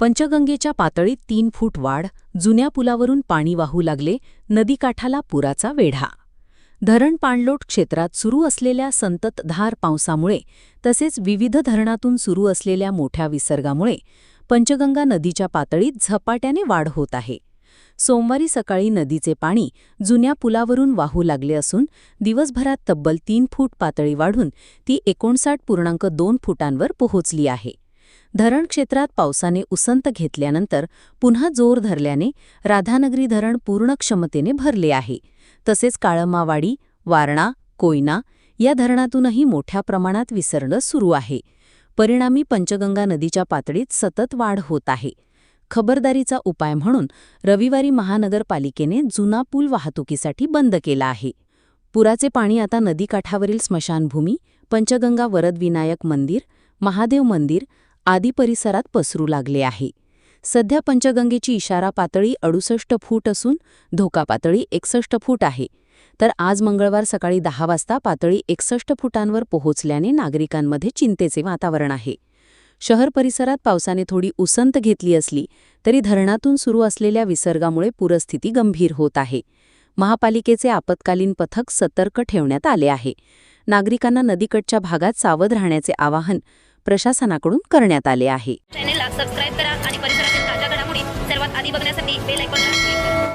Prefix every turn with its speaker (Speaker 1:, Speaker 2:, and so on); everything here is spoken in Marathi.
Speaker 1: पंचगंगेच्या पातळीत तीन फूट वाढ जुन्या पुलावरून पाणी वाहू लागले नदीकाठाला पुराचा वेढा. धरण पाणलोट क्षेत्रात सुरू असलेल्या संततधार पावसामुळे तसेच विविध धरणातून सुरू असलेल्या मोठ्या विसर्गामुळे पंचगंगा नदीच्या पातळीत झपाट्याने वाढ होत आहे. सोमवारी सकाळी नदीचे पाणी जुन्या पुलावरून वाहू लागले असून दिवसभरात तब्बल तीन फूट पातळी वाढून ती एकोणसाठ पूर्णांक दोन फुटांवर पोहोचली आहे. धरण क्षेत्रात पावसाने उसंत घेतल्यानंतर पुन्हा जोर धरल्याने राधानगरी धरण पूर्ण क्षमतेने भरले आहे. तसेच काळमावाडी वारणा कोयना या धरणातूनही मोठ्या प्रमाणात विसरणं सुरू आहे. परिणामी पंचगंगा नदीच्या पातळीत सतत वाढ होत आहे. खबरदारीचा उपाय म्हणून रविवारी महानगरपालिकेने जुना पूल वाहतुकीसाठी बंद केला आहे. पुराचे पाणी आता नदीकाठावरील स्मशानभूमी पंचगंगा वरदविनायक मंदिर महादेव मंदिर आदी परिसरात पसरू लागले आहे. सध्या पंचगंगेची इशारा पातळी अडुसष्ट फूट असून धोका पातळी एकसष्ट फूट आहे. तर आज मंगळवार सकाळी दहा वाजता पातळी एकसष्ट फुटांवर पोहोचल्याने नागरिकांमध्ये चिंतेचे वातावरण आहे. शहर परिसरात पावसाने थोडी उसंत घेतली असली तरी धरणातून सुरू असलेल्या विसर्गामुळे पूरस्थिती गंभीर होत आहे. महापालिकेचे आपत्कालीन पथक सतर्क ठेवण्यात आले आहे. नागरिकांना नदीकडच्या भागात सावध राहण्याचे आवाहन प्रशासनाकडून करण्यात आले आहे.
Speaker 2: चॅनेलला सबस्क्राईब करा आणि परिसरातील ताज्या घडामोडी सर्वात आधी बघण्यासाठी बेल आयकॉनला